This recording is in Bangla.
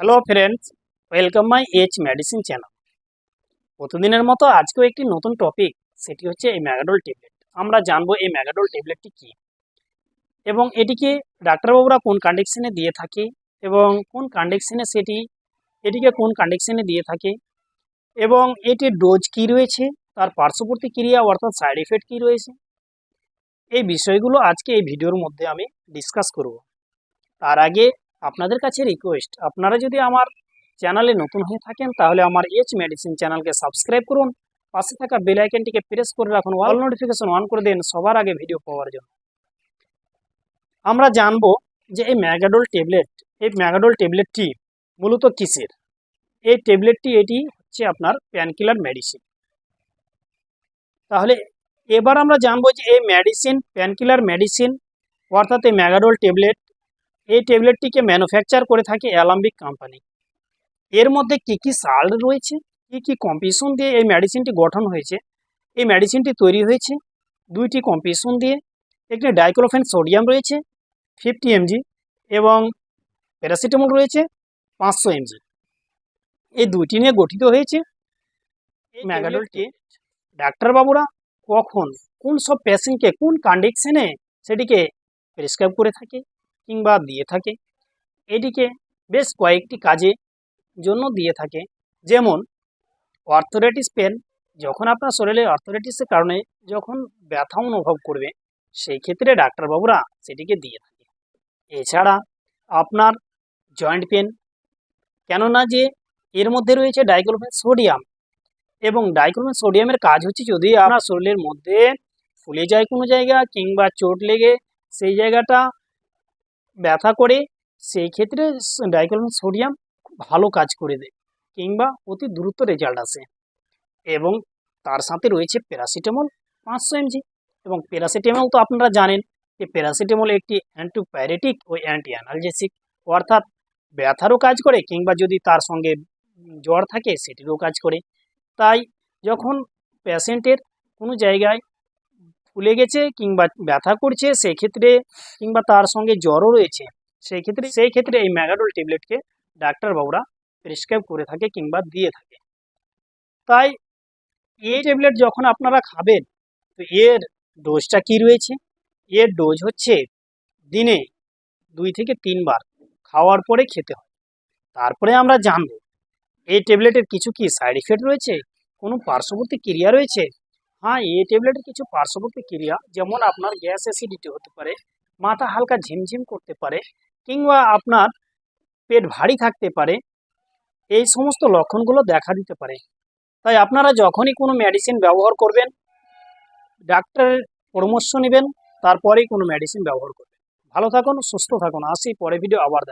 Hello friends welcome my H medicine channel প্রতিদিনের মতো আজকেও একটি নতুন টপিক সেটি হচ্ছে এই ম্যাগাডোল ট্যাবলেট আমরা জানব এই ম্যাগাডোল ট্যাবলেটটি কী। এবং এটিকে ডাক্তারবাবুরা কোন কন্ডিশনে দিয়ে থাকে, এবং কোন কন্ডিশনে সেটি, এটিকে কোন কন্ডিশনে দিয়ে থাকে, এবং এটির ডোজ কী রয়েছে, তার পার্শ্ববর্তী ক্রিয়া অর্থাৎ সাইড এফেক্ট কী রয়েছে। এই বিষয়গুলো আজকে এই ভিডিওর মধ্যে আমি ডিসকাস করব। তার আগে আপনাদের কাছে রিকোয়েস্ট আপনারা যদি আমার চ্যানেলে নতুন হয়ে থাকেন, তাহলে আমার এইচ মেডিসিন চ্যানেলকে সাবস্ক্রাইব করুন। পাশে থাকা বেল আইকনটিকে প্রেস করে রাখুন অল নোটিফিকেশন অন করে দিন সবার আগে ভিডিও পাওয়ার জন্য। আমরা জানব যে এই ম্যাগাডোল ট্যাবলেট এই ম্যাগাডোল ট্যাবলেটটি মূলত কিসের? এই ট্যাবলেটটি এটি হচ্ছে আপনার প্যানকিলার মেডিসিন তাহলে এবার আমরা জানব যে এই মেডিসিন প্যানকিলার মেডিসিন অর্থাৎ এই ম্যাগাডোল ট্যাবলেট এই ট্যাবলেটটিকে ম্যানুফ্যাকচার করে থাকে অ্যালাম্বিক কোম্পানি এর মধ্যে কি কি সাল রয়েছে? কি কি কম্পিটিশন দিয়ে এই মেডিসিনটি গঠন হয়েছে? এই মেডিসিনটি তৈরি হয়েছে দুইটি কম্পিটিশন দিয়ে। একটি ডাইক্লোফেন সোডিয়াম রয়েছে ফিফটি এমজি এবং প্যারাসিটামল রয়েছে পাঁচশো এমজি এই দুইটি নিয়ে গঠিত হয়েছে। এই ম্যাগাডোলটি ডাক্তারবাবুরা কখন কোন সব পেশেন্টকে কোন কন্ডিশনে সেটিকে প্রেসক্রাইব করে থাকে? কিংবা দিয়ে থাকে। এটিকে বেশ কয়েকটি কাজে জন্য দিয়ে থাকে। যেমন অর্থোরাইটিস পেন যখন আপনার শরীরে অর্থোরাইটিসের কারণে যখন ব্যথা অনুভব করবে, সেই ক্ষেত্রে ডাক্তারবাবুরা সেটিকে দিয়ে থাকে। এছাড়া, আপনার জয়েন্ট পেন, কেননা যে এর মধ্যে রয়েছে ডাইক্লোফেন সোডিয়াম এবং ডাইক্লোফেন সোডিয়ামের কাজ হচ্ছে যদি আপনার শরীরের মধ্যে ফুলে যায় কোনো জায়গা কিংবা চোট লেগে সেই জায়গাটা ব্যথা করে, সেই ক্ষেত্রে ডাইক্লোফেন সোডিয়াম ভালো কাজ করে দেয় কিংবা অতি দ্রুত রেজাল্ট আসে। এবং তার সাথে রয়েছে প্যারাসিটামল পাঁচশো এমজি এবং প্যারাসিটামল তো আপনারা জানেন যে প্যারাসিটামল একটি অ্যান্টিপ্যারেটিক ও অ্যান্টি অ্যানালজেসিক অর্থাৎ ব্যথারও কাজ করে কিংবা যদি তার সঙ্গে জ্বর থাকে সেটিরও কাজ করে। তাই যখন পেশেন্টের কোনো জায়গায় ফুলে গেছে কিংবা ব্যথা করছে, সেক্ষেত্রে কিংবা তার সঙ্গে জ্বরও রয়েছে সেই ক্ষেত্রে সেই ক্ষেত্রে এই ম্যাগাডোল ট্যাবলেটকে ডাক্তারবাবুরা প্রেসক্রাইব করে থাকে কিংবা দিয়ে থাকে। তাই এই ট্যাবলেট যখন আপনারা খাবেন, তো এর ডোজটা কি রয়েছে? এর ডোজ হচ্ছে দিনে দুই থেকে তিনবার খাওয়ার পরে খেতে হয়। তারপরে আমরা জানব, এই ট্যাবলেটের কিছু কি সাইড ইফেক্ট রয়েছে? কোনো পার্শ্ববর্তী ক্রিয়া রয়েছে? হ্যাঁ এই ট্যাবলেটের কিছু পার্শ্ববর্তী ক্রিয়া যেমন আপনার গ্যাস অ্যাসিডিটি হতে পারে মাথা হালকা ঝিমঝিম করতে পারে কিংবা আপনার পেট ভারী থাকতে পারে এই সমস্ত লক্ষণগুলো দেখা দিতে পারে তাই আপনারা যখনই কোনো মেডিসিন ব্যবহার করবেন ডাক্তারের পরামর্শ নেবেন তারপরেই কোনো মেডিসিন ব্যবহার করবেন ভালো থাকুন সুস্থ থাকুন আসি পরে ভিডিও আবার